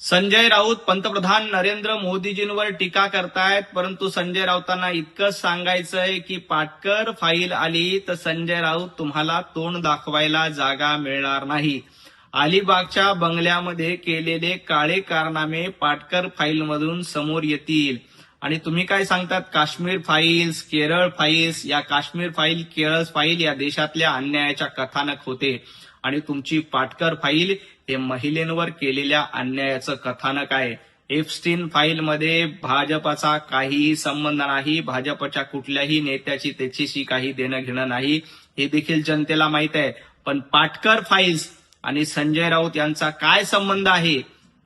संजय राऊत पंतप्रधान नरेंद्र मोदीजींवर टीका करतायत परंतु संजय राऊतांना इतकंच सांगायचंय की पाटकर फाईल आली तर संजय राऊत तुम्हाला तोंड दाखवायला जागा मिळणार नाही. अलिबागच्या बंगल्यामध्ये केलेले काळे कारनामे पाटकर फाईलमधून समोर येतील. आणि तुम्ही काय सांगतात? काश्मीर फाईल्स केरळ फाईल्स या काश्मीर फाईल केरळ फाईल या देशातल्या अन्यायाच्या कथानक होते. आणि तुमची पाटकर फाईल हे महिलेंवर केलेल्या अन्यायाचं कथानक आहे. एफस्टीन फाईलमध्ये भाजपाचा काहीही संबंध नाही भाजपच्या कुठल्याही नेत्याची त्याच्याशी काही देणं घेणं नाही हे देखील जनतेला माहीत आहे. पण पाटकर फाईल्स आणि संजय राऊत यांचा काय संबंध आहे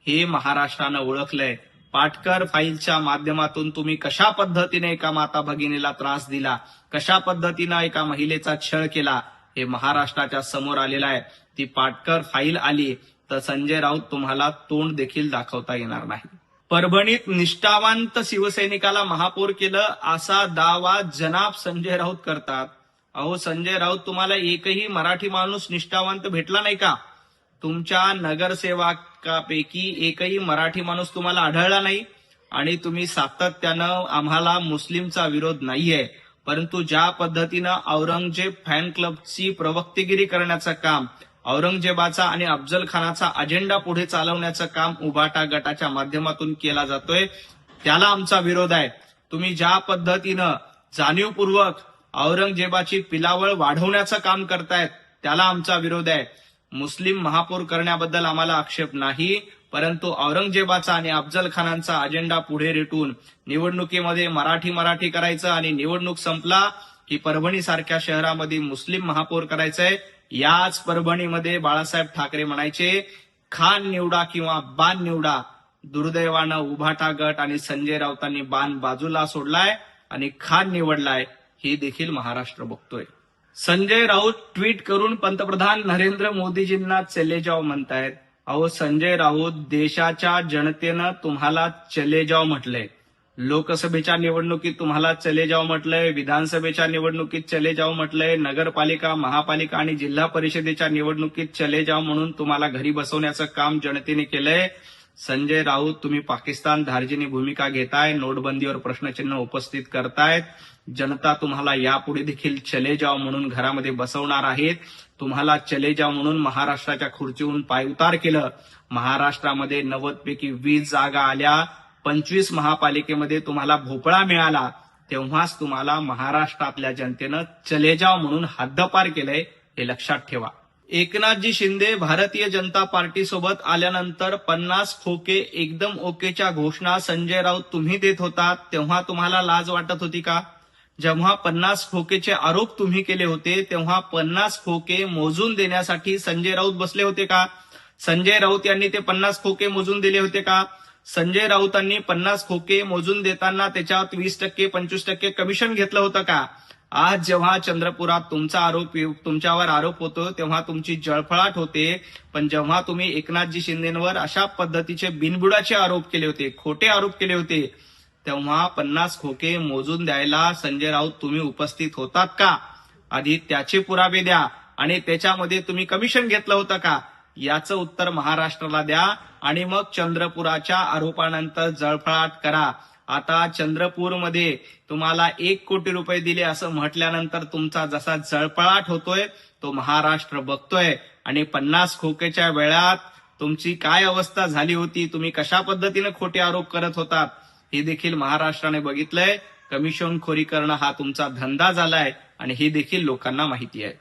हे महाराष्ट्रानं ओळखलंय. पाटकर फाईलच्या माध्यमातून तुम्ही कशा पद्धतीने एका माता भगिनीला त्रास दिला कशा पद्धतीनं एका महिलेचा छळ केला हे महाराष्ट्राच्या समोर आलेलं आहे. ती पाटकर फाईल आली तर संजय राऊत तुम्हाला तोंड देखील दाखवता येणार नाही. परभणीत निष्ठावंत शिवसैनिकाला महापौर केलं असा दावा जनाब संजय राऊत करतात. अहो संजय राऊत तुम्हाला एकही मराठी माणूस निष्ठावंत भेटला नाही का? तुमच्या नगरसेवकापैकी एकही मराठी माणूस तुम्हाला आढळला नाही आणि तुम्ही सातत्यानं आम्हाला मुस्लिमचा विरोध नाहीये. परंतु ज्या पद्धतीनं औरंगजेब फॅन क्लबची प्रवक्तेगिरी करण्याचं काम औरंगजेबाचा आणि अफजल खानाचा अजेंडा पुढे चालवण्याचं काम उभाटा गटाच्या माध्यमातून केला जातोय त्याला आमचा विरोध आहे. तुम्ही ज्या पद्धतीनं जाणीवपूर्वक औरंगजेबाची पिलावळ वाढवण्याचं काम करतायत त्याला आमचा विरोध आहे. मुस्लिम महापौर करण्याबद्दल आम्हाला आक्षेप नाही. परंतु औरंगजेबाचा आणि अफजल खानांचा अजेंडा पुढे रेटून निवडणुकीमध्ये मराठी मराठी करायचं आणि निवडणूक संपला की परभणी सारख्या शहरामध्ये मुस्लिम महापौर करायचंय याच परभणीमध्ये बाळासाहेब ठाकरे म्हणायचे खान निवडा किंवा बाण निवडा. दुर्दैवानं उभाटा गट आणि संजय राऊतांनी बाण बाजूला सोडलाय आणि खान निवडलाय हे देखील महाराष्ट्र बघतोय. संजय राऊत ट्विट करून पंतप्रधान नरेंद्र मोदीजींना चले जाव म्हणतायत. अहो संजय राऊत देशाच्या जनतेनं तुम्हाला चले जाव म्हटलंय. लोकसभेच्या निवडणुकीत तुम्हाला चले जाव म्हटलंय विधानसभेच्या निवडणुकीत चले जाव म्हटलंय नगरपालिका महापालिका आणि जिल्हा परिषदेच्या निवडणुकीत चले जाव म्हणून तुम्हाला घरी बसवण्याचं काम जनतेने केलंय. संजय राऊत तुम्ही पाकिस्तान धार्जिनी भूमिका घेताय नोटबंदीवर प्रश्नचिन्ह उपस्थित करतायत. जनता तुम्हाला यापुढे देखील चले जाव म्हणून घरामध्ये बसवणार आहेत. तुम्हाला चले जाव म्हणून महाराष्ट्राच्या खुर्चीहून पायउतार केलं. महाराष्ट्रामध्ये नव्वद पैकी वीस जागा आल्या. पंचवीस महापालिकेमध्ये तुम्हाला भोपळा मिळाला. तेव्हाच तुम्हाला महाराष्ट्रातल्या जनतेनं चले जाव म्हणून हद्दपार केलंय हे लक्षात ठेवा. एकनाथजी शिंदे भारतीय जनता पार्टी सोबत आल्यानंतर पन्नास खोके एकदम ओकेच्या घोषणा संजय राऊत तुम्ही देत होता तेव्हा तुम्हाला लाज वाटत होती का? जेव्हा पन्नास खोकेचे आरोप तुम्ही केले होते तेव्हा पन्नास खोके मोजून देण्यासाठी संजय राऊत बसले होते का? संजय राऊत यांनी ते पन्नास खोके मोजून दिले होते का? संजय राऊतांनी पन्नास खोके मोजून देताना त्याच्यात वीस टक्के पंचवीस टक्के कमिशन घेतलं होतं का? आज जेव्हा चंद्रपुरात तुमचा आरोप तुमच्यावर आरोप होतो तेव्हा तुमची जळफळाट होते. पण जेव्हा तुम्ही एकनाथजी शिंदेवर अशा पद्धतीचे बिनबुडाचे आरोप केले होते खोटे आरोप केले होते तेव्हा पन्नास खोके मोजून द्यायला संजय राऊत तुम्ही उपस्थित होतात का? आधी त्याचे पुरावे द्या आणि त्याच्यामध्ये तुम्ही कमिशन घेतलं होतं का? याचं उत्तर महाराष्ट्राला द्या आणि मग चंद्रपुराच्या आरोपानंतर जळफळाट करा. आता चंद्रपूरमध्ये तुम्हाला एक कोटी रुपये दिले असं म्हटल्यानंतर तुमचा जसा जळपळाट होतोय तो महाराष्ट्र बघतोय. आणि पन्नास खोकेच्या वेळात तुमची काय अवस्था झाली होती तुम्ही कशा पद्धतीने खोटे आरोप करत होतात हे देखील महाराष्ट्राने बघितलंय. कमिशन खोरी करणं हा तुमचा धंदा झालाय आणि हे देखील लोकांना माहिती आहे.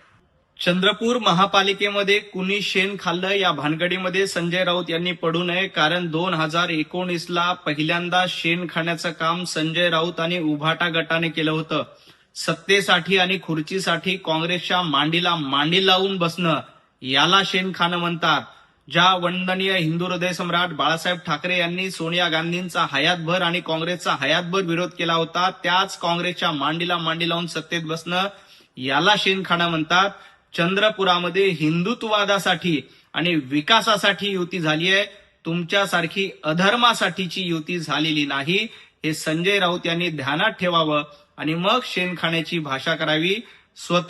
चंद्रपूर महापालिकेमध्ये कुणी शेण खाल्लं या भानगडीमध्ये संजय राऊत यांनी पडू नये कारण दोन हजार एकोणीसला पहिल्यांदा शेण खाण्याचं काम संजय राऊत आणि उभाटा गटाने केलं होतं. सत्तेसाठी आणि खुर्चीसाठी काँग्रेसच्या मांडीला मांडी लावून बसणं याला शेण खाणं म्हणतात. ज्या वंदनीय हिंदू हृदय सम्राट बाळासाहेब ठाकरे यांनी सोनिया गांधींचा हयातभर आणि काँग्रेसचा हयातभर विरोध केला होता त्याच काँग्रेसच्या मांडीला मांडी लावून सत्तेत बसणं याला शेण खाणं म्हणतात. चंद्रपुरामध्ये हिंदुत्ववादासाठी आणि विकासासाठी युती झाली आहे. तुमच्यासारखी अधर्मासाठीची युती झालेली नाही. हे संजय राऊत यांनी ध्यानात ठेवावं आणि मग शेणखाण्याची भाषा करावी. स्वतः